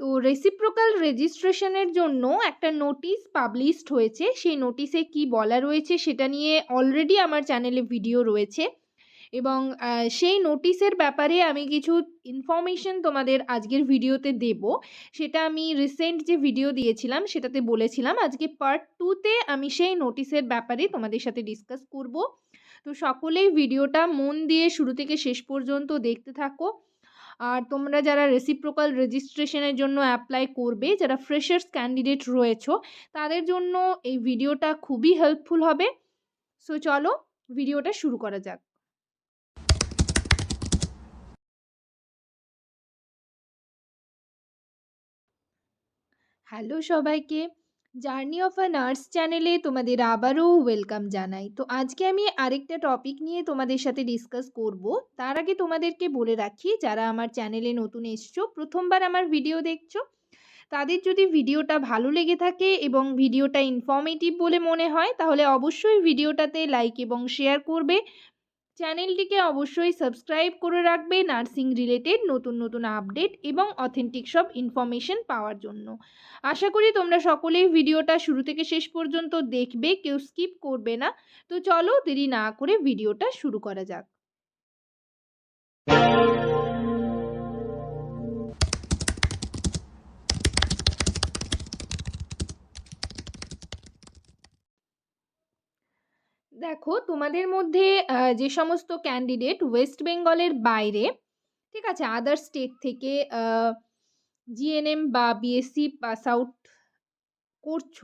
তো রেসিপ্রোকাল রেজিস্ট্রেশনের জন্য একটা নোটিশ পাবলিশড হয়েছে। সেই নোটিশে কি বলা রয়েছে সেটা নিয়ে অলরেডি আমার চ্যানেলে ভিডিও রয়েছে। এবং সেই নোটিশের ব্যাপারে আমি কিছু ইনফরমেশন তোমাদের আজকের ভিডিওতে দেব। সেটা আমি রিসেন্ট যে ভিডিও দিয়েছিলাম সেটাতে বলেছিলাম। আজকে পার্ট টুতে আমি সেই নোটিশের ব্যাপারে তোমাদের সাথে ডিসকাস করব। তো সকলেই ভিডিওটা মন দিয়ে শুরু থেকে শেষ পর্যন্ত দেখতে থাকো। আর তোমরা যারা রেসিপ্রোকাল রেজিস্ট্রেশনের জন্য অ্যাপ্লাই করবে, যারা ফ্রেশার্স ক্যান্ডিডেট রয়েছো, তাদের জন্য এই ভিডিওটা খুবই হেল্পফুল হবে। সো চলো ভিডিওটা শুরু করা যাক। হ্যালো সবাইকে। জার্নি অফ আ নার্স চ্যানেলে তোমাদের আবারও ওয়েলকাম জানাই। তো আজকে আমি আরেকটা টপিক নিয়ে তোমাদের সাথে ডিসকাস করব। তার আগে তোমাদেরকে বলে রাখি, যারা আমার চ্যানেলে নতুন এসছো, প্রথমবার আমার ভিডিও দেখছ, তাদের যদি ভিডিওটা ভালো লেগে থাকে এবং ভিডিওটা ইনফর্মেটিভ বলে মনে হয়, তাহলে অবশ্যই ভিডিওটাতে লাইক এবং শেয়ার করবে। চ্যানেলটিকে অবশ্যই সাবস্ক্রাইব করে রাখবে নার্সিং রিলেটেড নতুন নতুন আপডেট এবং অথেন্টিক সব ইনফরমেশন পাওয়ার জন্য। আশা করি তোমরা সকলেই ভিডিওটা শুরু থেকে শেষ পর্যন্ত দেখবে, কেউ স্কিপ করবে না। তো চলো দেরি না করে ভিডিওটা শুরু করা যাক। দেখো তোমাদের মধ্যে যে সমস্ত ক্যান্ডিডেট ওয়েস্ট বেঙ্গলের বাইরে, ঠিক আছে? আদার স্টেট থেকে জিএনএম বা বিএসসি পাস আউট করছ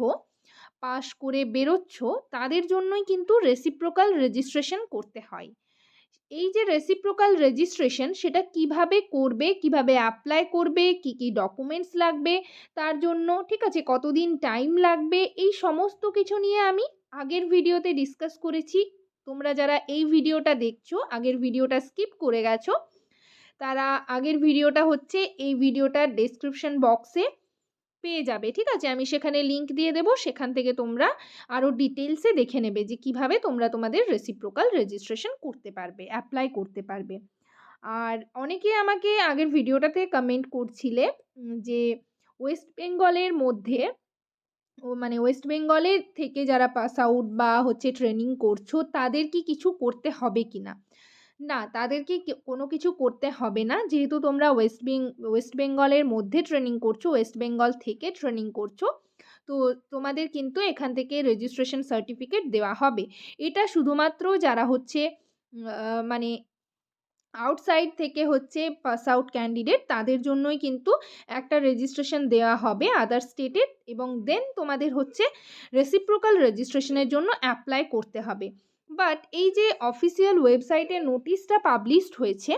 পাশ করে বেরোচ্ছ, তাদের জন্যই কিন্তু রেসিপ্রোকাল রেজিস্ট্রেশন করতে হয়। এই যে রেসিপ্রোকাল রেজিস্ট্রেশন সেটা কীভাবে করবে, কীভাবে অ্যাপ্লাই করবে, কি কি ডকুমেন্টস লাগবে, তার জন্য, ঠিক আছে? কতদিন টাইম লাগবে, এই সমস্ত কিছু নিয়ে আমি আগের ভিডিওতে ডিসকাস করেছি। তোমরা যারা এই ভিডিওটা দেখছ, আগের ভিডিওটা স্কিপ করে গেছো, তারা আগের ভিডিওটা হচ্ছে এই ভিডিওটার ডেসক্রিপশন বক্সে পেয়ে যাবে, ঠিক আছে? আমি সেখানে লিংক দিয়ে দেবো, সেখান থেকে তোমরা আরও ডিটেলসে দেখে নেবে যে কীভাবে তোমরা তোমাদের রেসিপ্রোকাল রেজিস্ট্রেশন করতে পারবে অ্যাপ্লাই করতে পারবে। আর অনেকে আমাকে আগের ভিডিওটাতে কমেন্ট করছিলে যে ওয়েস্ট বেঙ্গলের মধ্যে মানে ওয়েস্ট বেঙ্গলের থেকে যারা পাস আউট বা হচ্ছে ট্রেনিং করছ, তাদের কি কিছু করতে হবে কি না? না, তাদেরকে কোনো কিছু করতে হবে না। যেহেতু তোমরা ওয়েস্ট বেং, ওয়েস্ট বেঙ্গলের মধ্যে ট্রেনিং করছ, ওয়েস্ট বেঙ্গল থেকে ট্রেনিং করছ, তো তোমাদের কিন্তু এখান থেকে রেজিস্ট্রেশন সার্টিফিকেট দেওয়া হবে। এটা শুধুমাত্র যারা হচ্ছে মানে আউটসাইড থেকে হচ্ছে পাস আউট ক্যান্ডিডেট তাদের জন্যই কিন্তু একটা রেজিস্ট্রেশন দেওয়া হবে আদার স্টেটের এবং দেন তোমাদের হচ্ছে রেসিপ্রোকাল রেজিস্ট্রেশনের জন্য অ্যাপ্লাই করতে হবে। বাট এই যে অফিসিয়াল ওয়েবসাইটে নোটিশটা পাবলিশড হয়েছে,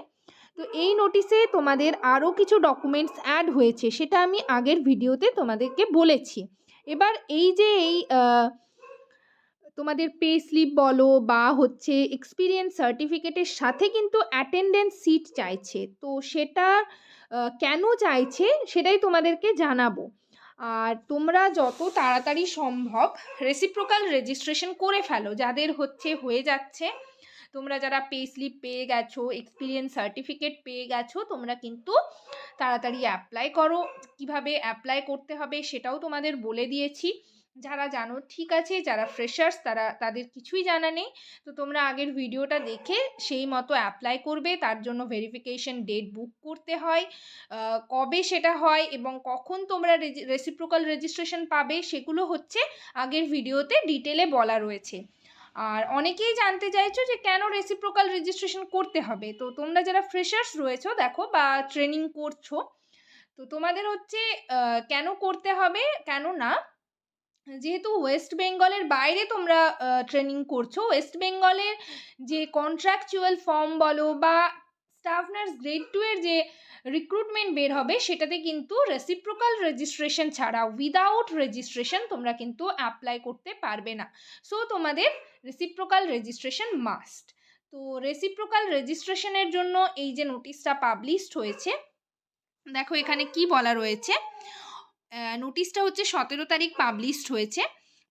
তো এই নোটিশে তোমাদের আরও কিছু ডকুমেন্টস অ্যাড হয়েছে, সেটা আমি আগের ভিডিওতে তোমাদেরকে বলেছি। এবার এই যে এই তোমাদের পে স্লিপ বলো বা হচ্ছে এক্সপিরিয়েন্স সার্টিফিকেটের সাথে কিন্তু অ্যাটেন্ডেন্স সিট চাইছে। তো সেটা কেন চাইছে সেটাই তোমাদেরকে জানাব। আর তোমরা যত তাড়াতাড়ি সম্ভব রেসিপ্রোকাল রেজিস্ট্রেশন করে ফেলো, যাদের হচ্ছে হয়ে যাচ্ছে। তোমরা যারা পে স্লিপ পেয়ে গেছো এক্সপিরিয়েন্স সার্টিফিকেট পেয়ে গেছো, তোমরা কিন্তু তাড়াতাড়ি অ্যাপ্লাই করো। কীভাবে অ্যাপ্লাই করতে হবে সেটাও তোমাদের বলে দিয়েছি। যারা জানো, ঠিক আছে, যারা ফ্রেশার্স তারা, তাদের কিছুই জানা নেই। তো তোমরা আগের ভিডিওটা দেখে সেই মতো অ্যাপ্লাই করবে, তার জন্য ভেরিফিকেশন ডেট বুক করতে হয়। কবে সেটা হয় এবং কখন তোমরা রেসিপ্রোকাল রেজিস্ট্রেশন পাবে, সেগুলো হচ্ছে আগের ভিডিওতে ডিটেলে বলা রয়েছে। আর অনেকেই জানতে চাইছো যে কেন রেসিপ্রোকাল রেজিস্ট্রেশন করতে হবে? তো তোমরা যারা ফ্রেশার্স রয়েছো, দেখো বা ট্রেনিং করছ, তো তোমাদের হচ্ছে কেন করতে হবে, কেন না যেহেতু ওয়েস্ট বেঙ্গলের বাইরে তোমরা ট্রেনিং করছ ওয়েস্ট বেঙ্গলের যে কন্ট্রাকচুয়াল ফর্ম বলো বা স্টাফ নার্স গ্রেড টু এর যে রিক্রুটমেন্ট বের হবে, সেটাতে কিন্তু রেসিপ্রোকাল রেজিস্ট্রেশন ছাড়া উইদাউট রেজিস্ট্রেশন তোমরা কিন্তু অ্যাপ্লাই করতে পারবে না। সো তোমাদের রেসিপ্রোকাল রেজিস্ট্রেশন মাস্ট তো রেসিপ্রোকাল রেজিস্ট্রেশনের জন্য এই যে নোটিশটা পাবলিশড হয়েছে, দেখো এখানে কি বলা রয়েছে? নোটিশটা হচ্ছে সতেরো তারিখ পাবলিশড হয়েছে।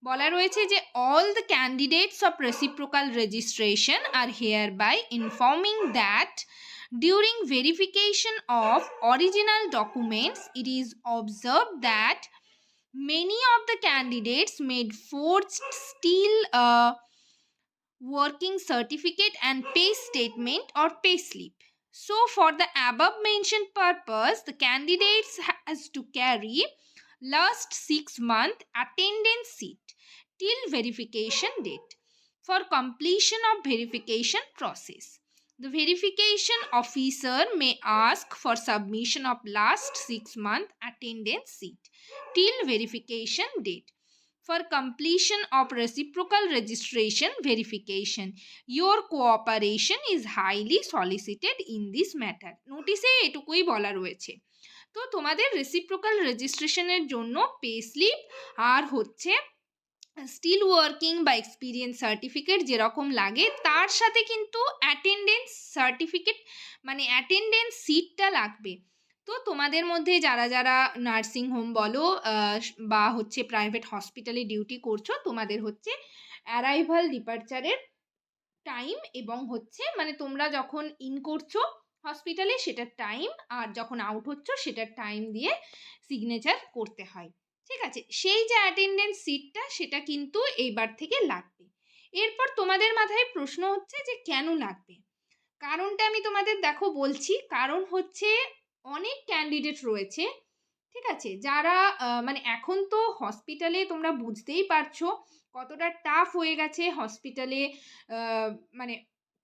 বলা রয়েছে যে all the candidates of reciprocal registration are here by informing that during verification of original documents it is observe that many of the candidates made force still working certificate and pay statement or pay slip so for the above mention purpose the candidates has to carry last six month attendance sheet till verification date for completion of verification process. The verification officer may ask for submission of last six month attendance sheet till verification date for completion of reciprocal registration verification. Your cooperation is highly solicited in this matter. নোটিশে এটুকুই বলা রয়েছে তো তোমাদের reciprocal রেজিস্ট্রেশনের জন্য pay slip আর হচ্ছে স্টিল ওয়ার্কিং বা এক্সপিরিয়েন্স সার্টিফিকেট যেরকম লাগে, তার সাথে কিন্তু অ্যাটেন্ডেন্স সার্টিফিকেট মানে অ্যাটেন্ডেন্স সিটটা লাগবে। তো তোমাদের মধ্যে যারা যারা নার্সিং হোম বলো বা হচ্ছে প্রাইভেট হসপিটালে ডিউটি করছ, তোমাদের হচ্ছে অ্যারাইভাল ডিপার্চারের টাইম এবং হচ্ছে মানে তোমরা যখন ইন করছ হসপিটালে সেটার টাইম আর যখন আউট হচ্ছ সেটার টাইম দিয়ে সিগনেচার করতে হয়। ঠিক আছে? সেই যে অ্যাটেন্ডেন্স সিটটা সেটা কিন্তু এইবার থেকে লাগবে। এরপর তোমাদের মাথায় প্রশ্ন হচ্ছে যে কেন লাগবে? কারণটা আমি তোমাদের দেখো বলছি। কারণ হচ্ছে অনেক ক্যান্ডিডেট রয়েছে। ঠিক আছে? যারা মানে এখন তো হসপিটালে তোমরা বুঝতেই পারছ কতটা টাফ হয়ে গেছে হসপিটালে মানে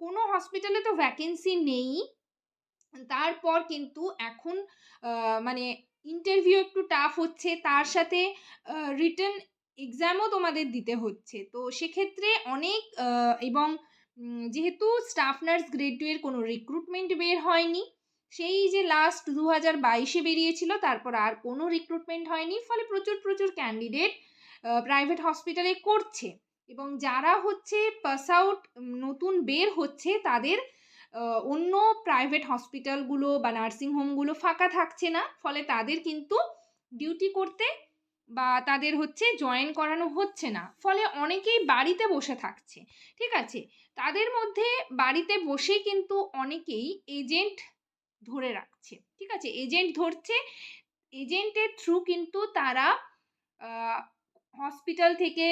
কোনো হসপিটালে তো ভ্যাকেন্সি নেই। তারপর কিন্তু এখন মানে ইন্টারভিউ একটু টাফ হচ্ছে, তার সাথে রিটার্ন এক্সামও তোমাদের দিতে হচ্ছে। তো সেক্ষেত্রে অনেক এবং যেহেতু স্টাফ নার্স গ্রেড টু এর কোনো রিক্রুটমেন্ট বের হয়নি, সেই যে লাস্ট দু হাজার বাইশে বেরিয়েছিল, তারপর আর কোনো রিক্রুটমেন্ট হয়নি, ফলে প্রচুর প্রচুর ক্যান্ডিডেট প্রাইভেট হসপিটালে করছে। এবং যারা হচ্ছে পাস আউট নতুন বের হচ্ছে, তাদের অন্য প্রাইভেট হসপিটালগুলো বা নার্সিং হোমগুলো ফাঁকা থাকছে না। ফলে তাদের কিন্তু ডিউটি করতে বা তাদের হচ্ছে জয়েন করানো হচ্ছে না। ফলে অনেকেই বাড়িতে বসে থাকছে, ঠিক আছে? তাদের মধ্যে বাড়িতে বসেই কিন্তু অনেকেই এজেন্ট ধরে রাখছে, ঠিক আছে? এজেন্ট ধরছে এজেন্টের থ্রু কিন্তু তারা হসপিটাল থেকে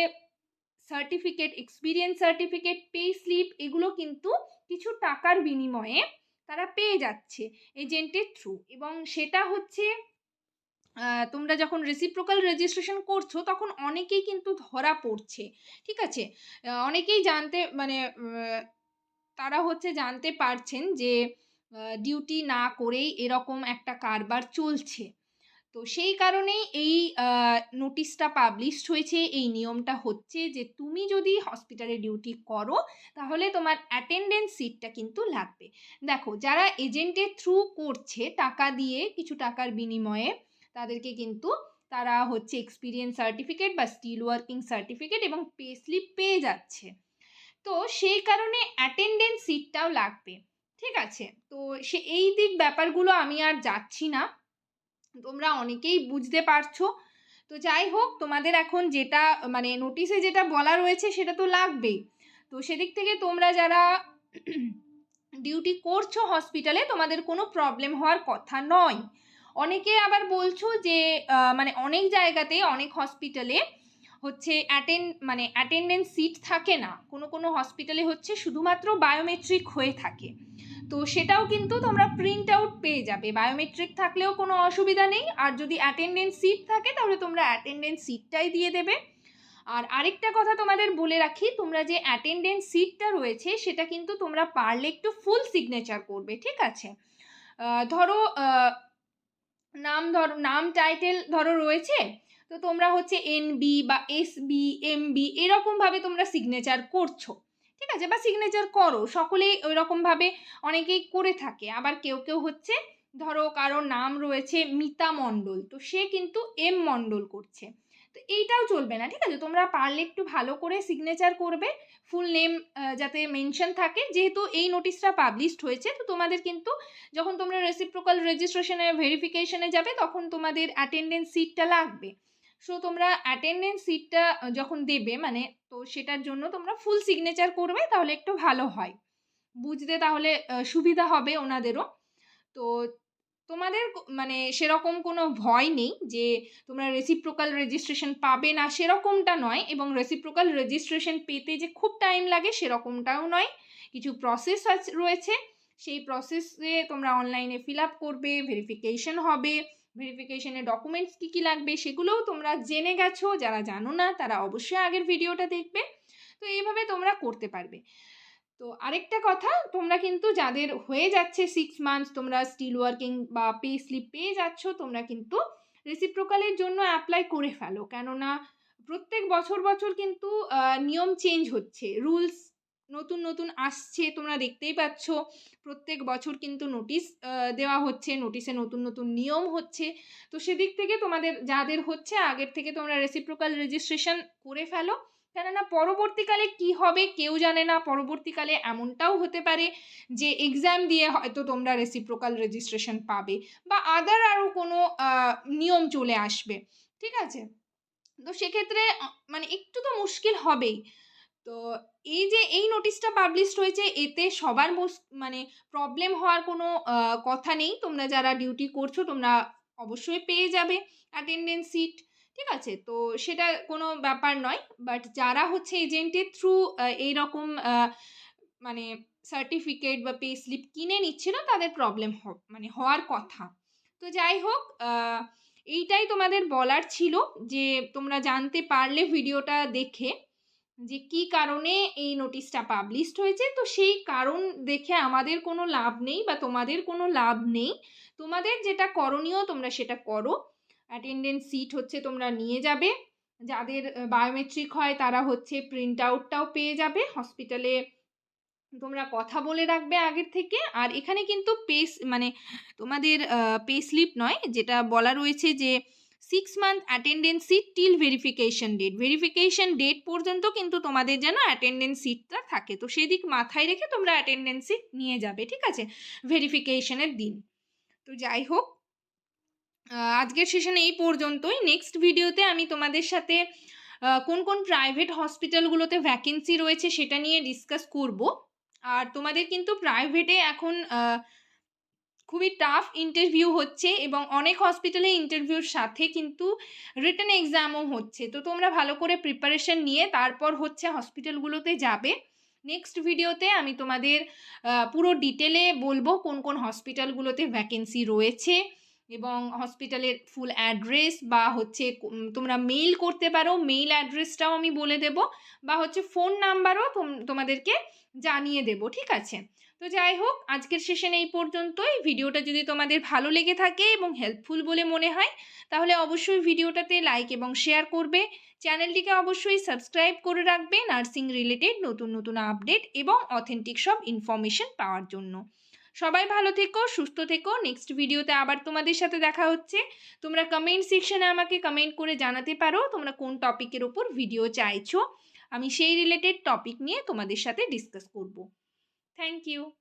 certificate experience certificate pay slip এগুলো কিন্তু কিছু টাকার বিনিময়ে তারা পেয়ে যাচ্ছে এজেন্টের থ্রু এবং সেটা হচ্ছে তোমরা যখন রেসিপ্রোকাল রেজিস্ট্রেশন করছ তখন অনেকেই কিন্তু ধরা পড়ছে, ঠিক আছে? অনেকেই জানতে মানে তারা হচ্ছে জানতে পারছেন যে ডিউটি না করেই এরকম একটা কারবার চলছে। তো সেই কারণেই এই নোটিশটা পাবলিশড হয়েছে, এই নিয়মটা হচ্ছে যে তুমি যদি হসপিটালে ডিউটি করো, তাহলে তোমার অ্যাটেন্ডেন্স সিটটা কিন্তু লাগবে। দেখো, যারা এজেন্টের থ্রু করছে, টাকা দিয়ে কিছু টাকার বিনিময়ে, তাদেরকে কিন্তু তারা হচ্ছে এক্সপিরিয়েন্স সার্টিফিকেট বা স্টিল ওয়ার্কিং সার্টিফিকেট এবং পে স্লিপ পেয়ে যাচ্ছে। তো সেই কারণে অ্যাটেন্ডেন্স সিটটাও লাগবে, ঠিক আছে? তো সে, এই দিক ব্যাপারগুলো আমি আর যাচ্ছি না। তোমরা অনেকেই বুঝতে পারছ। তো যাই হোক তোমাদের এখন যেটা মানে নোটিশে যেটা বলা রয়েছে সেটা তো লাগবেই। তো সেদিক থেকে তোমরা যারা ডিউটি করছ হসপিটালে তোমাদের কোনো প্রবলেম হওয়ার কথা নয়। অনেকে আবার বলছো যে মানে অনেক জায়গাতে, অনেক হসপিটালে হচ্ছে অ্যাটেন্ড মানে অ্যাটেন্ডেন্স সিট থাকে না। কোনো কোনো হসপিটালে হচ্ছে শুধুমাত্র বায়োমেট্রিক হয়ে থাকে। তো সেটাও কিন্তু তোমরা প্রিন্ট আউট পেয়ে যাবে। বায়োমেট্রিক থাকলেও কোনো অসুবিধা নেই। আর যদি অ্যাটেন্ডেন্স সিট থাকে, তাহলে তোমরা অ্যাটেন্ডেন্স সিটটাই দিয়ে দেবে। আর আরেকটা কথা তোমাদের বলে রাখি, তোমরা যে অ্যাটেন্ডেন্স সিটটা রয়েছে, সেটা কিন্তু তোমরা পারলে একটু ফুল সিগনেচার করবে, ঠিক আছে? ধরো নাম ধরো নাম টাইটেল ধরো রয়েছে তো তোমরা হচ্ছে এন বি বা এস বি এম বি এরকমভাবে তোমরা সিগনেচার করছ। ঠিক আছে? বা সিগনেচার করো। সকলেই ওই রকমভাবে অনেকেই করে থাকে। আবার কেউ কেউ হচ্ছে, ধরো কারও নাম রয়েছে মিতা মণ্ডল, তো সে কিন্তু এম মণ্ডল করছে। তো এইটাও চলবে না, ঠিক আছে? তোমরা পারলে একটু ভালো করে সিগনেচার করবে। ফুল নেম যাতে মেনশন থাকে। যেহেতু এই নোটিশটা পাবলিশড হয়েছে, তো তোমাদের কিন্তু যখন তোমরা রেসিপ্রোকাল রেজিস্ট্রেশনে ভেরিফিকেশনে যাবে, তখন তোমাদের অ্যাটেন্ডেন্স সিটটা লাগবে। সো তোমরা অ্যাটেন্ডেন্স সিটটা যখন দেবে মানে তো সেটার জন্য তোমরা ফুল সিগনেচার করবে, তাহলে একটু ভালো হয়। বুঝতে তাহলে সুবিধা হবে ওনাদেরও। তো তোমাদের মানে সেরকম কোনো ভয় নেই যে তোমরা রেসিপ্রোকাল রেজিস্ট্রেশন পাবে না, সেরকমটা নয় এবং রেসিপ্রোকাল রেজিস্ট্রেশন পেতে যে খুব টাইম লাগে, সেরকমটাও নয়। কিছু প্রসেস রয়েছে। সেই প্রসেসে তোমরা অনলাইনে ফিল আপ করবে ভেরিফিকেশন হবে। ভেরিফিকেশনে ডকুমেন্টস কী কী লাগবে সেগুলোও তোমরা জেনে গেছো, যারা জানো না তারা অবশ্যই আগের ভিডিওটা দেখবে। তো এইভাবে তোমরা করতে পারবে। তো আরেকটা কথা, তোমরা কিন্তু যাদের হয়ে যাচ্ছে সিক্স মান্থস তোমরা স্টিল ওয়ার্কিং বা পে স্লিপ পেয়ে যাচ্ছ, তোমরা কিন্তু রেসিপ্রোকালের জন্য অ্যাপ্লাই করে ফেলো। কেননা প্রত্যেক বছর বছর কিন্তু নিয়ম চেঞ্জ হচ্ছে। রুলস নতুন নতুন আসছে, তোমরা দেখতেই পাচ্ছ। প্রত্যেক বছর কিন্তু নোটিশ দেওয়া হচ্ছে নোটিশে নতুন নতুন নিয়ম হচ্ছে। তো সেদিক থেকে তোমাদের, যাদের হচ্ছে, আগের থেকে তোমরা রেসিপ্রোকাল রেজিস্ট্রেশন করে ফেলো। কেননা পরবর্তীকালে কি হবে কেউ জানে না, পরবর্তীকালে এমনটাও হতে পারে যে এক্সাম দিয়ে হয়তো তোমরা রেসিপ্রোকাল রেজিস্ট্রেশন পাবে বা আদার আরও কোনো নিয়ম চলে আসবে। ঠিক আছে? তো সেক্ষেত্রে মানে একটু তো মুশকিল হবেই। তো এই যে, এই নোটিশটা পাবলিশড হয়েছে, এতে সবার মানে প্রবলেম হওয়ার কোনো কথা নেই। তোমরা যারা ডিউটি করছ, তোমরা অবশ্যই পেয়ে যাবে অ্যাটেন্ডেন্স সিট ঠিক আছে? তো সেটা কোনো ব্যাপার নয়। বাট যারা হচ্ছে এজেন্টের থ্রু এইরকম মানে সার্টিফিকেট বা পে স্লিপ কিনে নিচ্ছিল তাদের প্রবলেম মানে হওয়ার কথা। তো যাই হোক এইটাই তোমাদের বলার ছিল যে, তোমরা জানতে পারলে ভিডিওটা দেখে। যে কি কারণে এই নোটিশটা পাবলিশড হয়েছে? তো সেই কারণ দেখে আমাদের কোনো লাভ নেই বা তোমাদের কোনো লাভ নেই। তোমাদের যেটা করণীয় তোমরা সেটা করো। অ্যাটেন্ডেন্স সিট হচ্ছে তোমরা নিয়ে যাবে। যাদের বায়োমেট্রিক হয় তারা হচ্ছে প্রিন্ট আউটটাও পেয়ে যাবে। হসপিটালে তোমরা কথা বলে রাখবে আগের থেকে। আর এখানে কিন্তু পেস মানে তোমাদের পে স্লিপ নয়। যেটা বলা রয়েছে যে six month attendance sheet till verification date verification date পর্যন্ত কিন্তু তোমাদের যেন অ্যাটেন্ডেন্স সিটটা থাকে। তো সেদিক মাথায় রেখে তোমরা অ্যাটেন্ডেন্স সিট নিয়ে যাবে, ঠিক আছে? ভেরিফিকেশনের দিন। তো যাই হোক আজকের সেশন এই পর্যন্তই। নেক্সট ভিডিওতে আমি তোমাদের সাথে কোন কোন প্রাইভেট হসপিটালগুলোতে ভ্যাকেন্সি রয়েছে সেটা নিয়ে ডিসকাস করব। আর তোমাদের কিন্তু প্রাইভেটে এখন খুবই টাফ ইন্টারভিউ হচ্ছে এবং অনেক হসপিটালে ইন্টারভিউর সাথে কিন্তু রিটার্ন এক্সামও হচ্ছে। তো তোমরা ভালো করে প্রিপারেশন নিয়ে তারপর হচ্ছে হসপিটালগুলোতে যাবে। নেক্সট ভিডিওতে আমি তোমাদের পুরো ডিটেলে বলব কোন কোন হসপিটালগুলোতে ভ্যাকেন্সি রয়েছে এবং হসপিটালের ফুল অ্যাড্রেস বা হচ্ছে তোমরা মেইল করতে পারো। মেইল অ্যাড্রেসটাও আমি বলে দেব বা হচ্ছে ফোন নাম্বারও তোমাদেরকে জানিয়ে দেব, ঠিক আছে? তো যাই হোক, আজকের সেশন এই পর্যন্তই। ভিডিওটা যদি তোমাদের ভালো লেগে থাকে এবং হেল্পফুল বলে মনে হয়, তাহলে অবশ্যই ভিডিওটাতে লাইক এবং শেয়ার করবে। চ্যানেলটিকে অবশ্যই সাবস্ক্রাইব করে রাখবে নার্সিং রিলেটেড নতুন নতুন আপডেট এবং অথেন্টিক সব ইনফরমেশন পাওয়ার জন্য। সবাই ভালো থেকো, সুস্থ থেকো। নেক্সট ভিডিওতে আবার তোমাদের সাথে দেখা হচ্ছে। তোমরা কমেন্ট সেকশনে আমাকে কমেন্ট করে জানাতে পারো, তোমরা কোন টপিকের ওপর ভিডিও চাইছো। আমি সেই রিলেটেড টপিক নিয়ে তোমাদের সাথে ডিসকাস করব। Thank you.